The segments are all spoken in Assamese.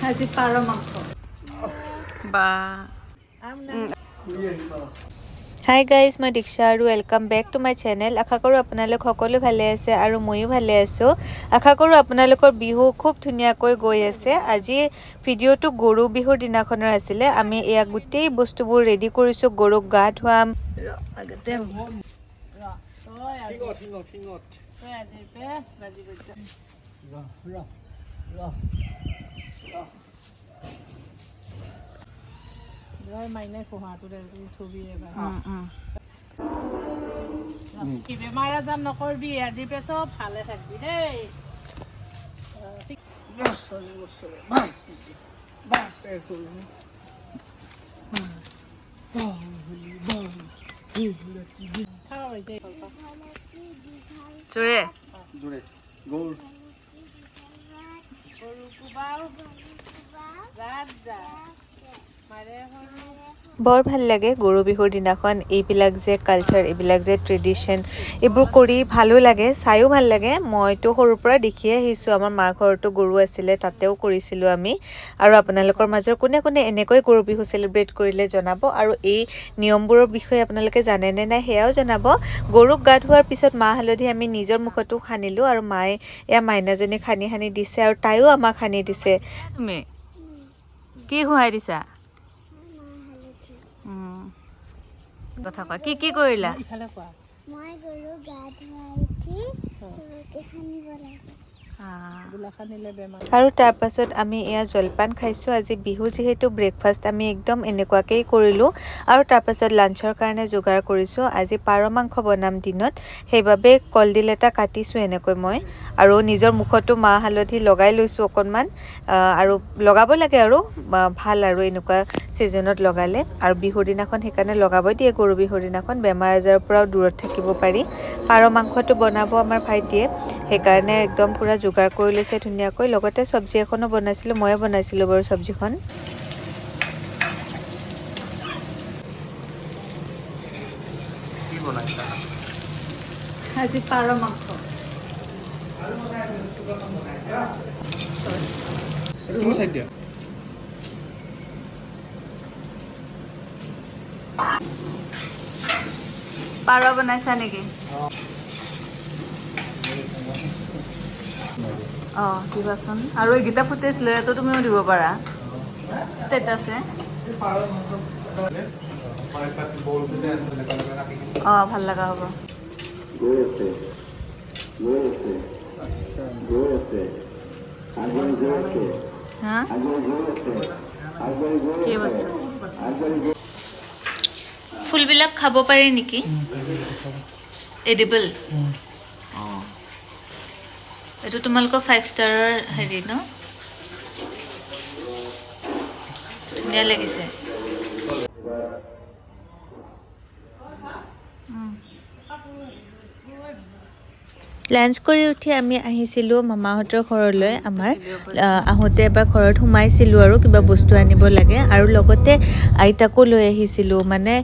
আজি পাৰ মাংস বা হাই গাইজ মই দীক্ষা আৰু welcome back to my channel আশা কৰোঁ আপোনালোক সকলো ভালে আছে আৰু ময়ো ভালে আছোঁ আশা কৰোঁ আপোনালোকৰ বিহু খুব ধুনীয়াকৈ গৈ আছে আজি ভিডিঅ'টো গৰু বিহুৰ দিনাখনৰ আছিলে আমি এয়া গোটেই বস্তুবোৰ ৰেডি কৰিছোঁ গৰুক গা ধুৱাম আগতে ร้อยไม้ในขวาตัวเดียวทูบีเอบ้าง কি বেমাৰ আজাৰ নকৰিবি আজি পেছ ভালে থাকিবি দেই জোৰে Kubal. Kubal. Radza. Radza. বৰ ভাল লাগে গৰু বিহুৰ দিনাখন এইবিলাক যে কালচাৰ এইবিলাক যে ট্ৰেডিশ্যন এইবোৰ কৰি ভালো লাগে চায়ো ভাল লাগে। মইতো সৰুৰ পৰা দেখিয়ে আহিছোঁ আমাৰ মাৰ ঘৰতো গৰু আছিলে তাতেও কৰিছিলোঁ আমি। আৰু আপোনালোকৰ মাজৰ কোনে কোনে এনেকৈ গৰু বিহু চেলিব্ৰেট কৰিলে জনাব? আৰু এই নিয়মবোৰৰ বিষয়ে আপোনালোকে জানেনে নাই সেয়াও জনাব। গৰুক গা ধোৱাৰ পিছত মাহ হালধি আমি নিজৰ মুখতো সানিলোঁ আৰু মায়ে এয়া মাইনাজনীক সানি সানি দিছে আৰু তাইও আমাক সানি দিছে। কি খুৱাই দিছা? কথা কোৱা? কি কি কৰিলা? মই গৰু গা ধুৱাই উঠি চবকে সানিব লাগে আৰু তাৰ পাছত আমি এয়া জলপান খাইছোঁ। আজি বিহু যিহেতু ব্ৰেকফাষ্ট আমি একদম এনেকুৱাকেই কৰিলোঁ। আৰু তাৰ পাছত লাঞ্চৰ কাৰণে যোগাৰ কৰিছোঁ। আজি পাৰ মাংস বনাম দিনত। সেইবাবে কলডিল এটা কাটিছোঁ এনেকৈ মই। আৰু নিজৰ মুখতো মাহ হালধি লগাই লৈছোঁ অকণমান। আৰু লগাব লাগে আৰু ভাল আৰু এনেকুৱা ছিজনত লগালে। আৰু বিহুৰ দিনাখন সেইকাৰণে লগাবই দিয়ে গৰু বিহুৰ দিনাখন। বেমাৰ আজাৰৰ পৰাও দূৰত থাকিব পাৰি। পাৰ মাংসটো বনাব আমাৰ ভাইটিয়ে। সেইকাৰণে একদম পূৰা যোগাৰ কৰি লৈছে ধুনীয়াকৈ লগতে চব্জি এখনো বনাইছিলোঁ ময়ে বনাইছিলোঁ বাৰু চব্জিখন। আজি মাংস। পাৰ বনাইছা নেকি? অঁ দিবাচোন। আৰু এইকেইটা ফুটেজ লৈ তো তুমিও দিব পাৰা। ষ্টেটাছে। অঁ ভালো লগা হ'ব। হা? কি বস্তু? ফুলবিলাক খাব পাৰি নেকি? এডিবল এইটো তোমালোকৰ ফাইভ ষ্টাৰৰ হেৰি ন ধুনীয়া লাগিছে উম। লাঞ্চ কৰি উঠি আমি আহিছিলোঁ মামাহঁতৰ ঘৰলৈ আমাৰ আহ, আহোঁতে এবাৰ ঘৰত সোমাইছিলোঁ আৰু কিবা বস্তু আনিব লাগে আৰু লগতে আইতাকো লৈ আহিছিলোঁ। মানে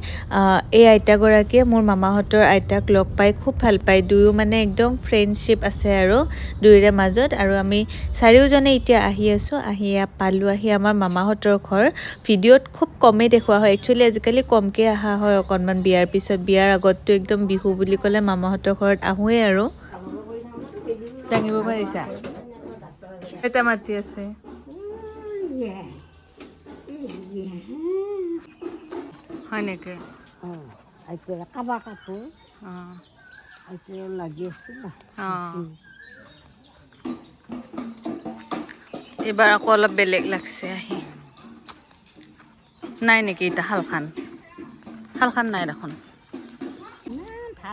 এই আইতাগৰাকীয়ে মোৰ মামাহঁতৰ আইতাক লগ পাই খুব ভাল পায়। দুয়ো মানে একদম ফ্ৰেণ্ডশ্বিপ আছে আৰু দুয়োৰে মাজত আৰু আমি চাৰিওজনে এতিয়া আহি আছোঁ আহি পালোঁ আহি আমাৰ মামাহঁতৰ ঘৰ। ভিডিঅ'ত খুব কমেই দেখুওৱা হয়। একচুৱেলি আজিকালি কমকৈ অহা হয়। অকণমান বিয়াৰ পিছত বিয়াৰ আগততো একদম বিহু বুলি ক'লে মামাহঁতৰ ঘৰত আহোঁৱেই আৰু। দাঙিব পাৰিছা এটা মাতি আছে হয় নেকি এতিয়া কাবা কাপোৰ অঁ এতিয়া লাগি আছিল অঁ এইবাৰ আকৌ অলপ বেলেগ লাগছে আহি নাই নেকি এতিয়া শালখান শালখান নাই দেখোন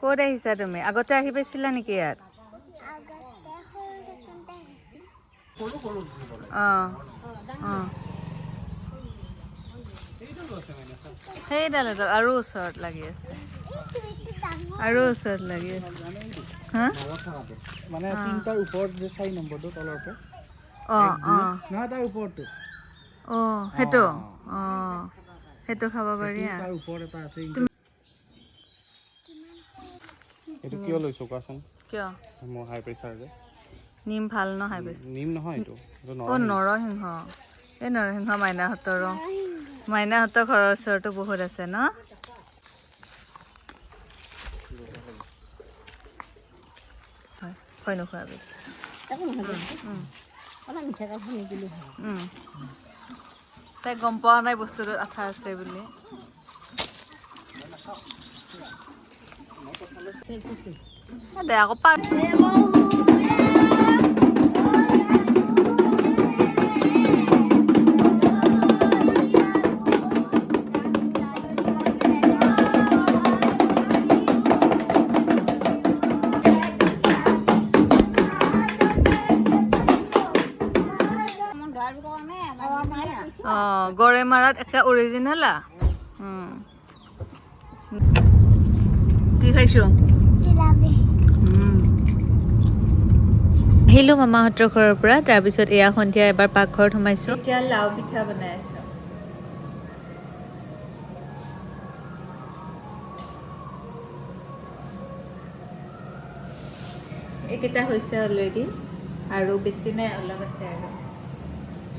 ক'ত আহিছা তুমি? আগতে আহি পাইছিলা নেকি ইয়াত? অঁ অঁ। সেইডাল এডাল আৰু ওচৰত লাগি আছে। আৰু ওচৰত লাগি আছে। হা? মানে তিনিটাৰ ওপৰত যে চাৰি নম্বৰটো তলৰ পৰা। অঁ অঁ। নহয় তাৰ ওপৰটো। অঁ সেইটো। অঁ। সেইটো খাব পাৰি এইটো কিয় লৈছো কোৱাচোন? কিয়? মোৰ হাই প্ৰেচাৰ যে। নিম ভাল ন হাই প্ৰেচাৰ নিম নহয় এইটো। এইটো অ' নৰসিংহ। নৰসিংহ। এই নৰসিংহ মাইনাহঁতৰো মাইনাহঁতৰ ঘৰৰ ওচৰতো বহুত আছে ন? হয় নোখোৱাবি। তাই গম পোৱা নাই বস্তুটোত আঠা আছে বুলি। দেখো পার গড়ে মারাত একটা অরিজিনাল হুম। কি খাইছো? আহিলোঁ মামাহঁতৰ ঘৰৰ পৰা তাৰপিছত এয়া সন্ধিয়া এবাৰ পাকঘৰত সোমাইছোঁ। এতিয়া লাও পিঠা বনাই আছো। এইকেইটা হৈছে অলৰেডি আৰু বেছি নাই অলপ আছে আৰু।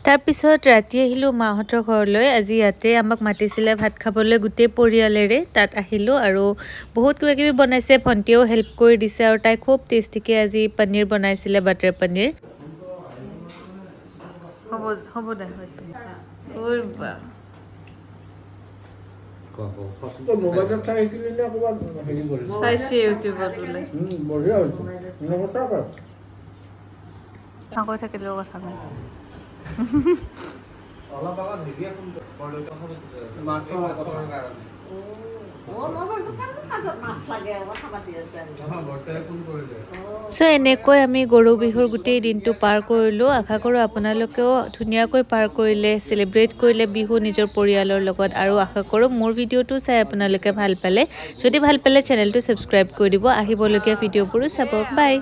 তাৰপিছত ৰাতি আহিলোঁ মাহঁতৰ ঘৰলৈ। আজি ইয়াতে আমাক মাতিছিলে ভাত খাবলৈ গোটেই পৰিয়ালেৰে। তাত আহিলোঁ আৰু বহুত কিবা কিবি বনাইছে। ভণ্টিয়েও হেল্প কৰি দিছে আৰু তাই খুব টেষ্টিকৈ আজি পনীৰ বনাইছিলে বাটাৰ পনীৰ। হ'ব হ'ব দে হৈছে। থাকিলেও কথা নাই। অলপ আগত ফোন মাছৰ কাৰণে। চ' এনেকৈ আমি গৰু বিহুৰ গোটেই দিনটো পাৰ কৰিলোঁ। আশা কৰোঁ আপোনালোকেও ধুনীয়াকৈ পাৰ কৰিলে চেলিব্ৰেট কৰিলে বিহু নিজৰ পৰিয়ালৰ লগত। আৰু আশা কৰোঁ মোৰ ভিডিঅ'টো চাই আপোনালোকে ভাল পালে। যদি ভাল পালে চেনেলটো ছাবস্ক্ৰাইব কৰি দিব। আহিবলগীয়া ভিডিঅ'বোৰো চাব। বাই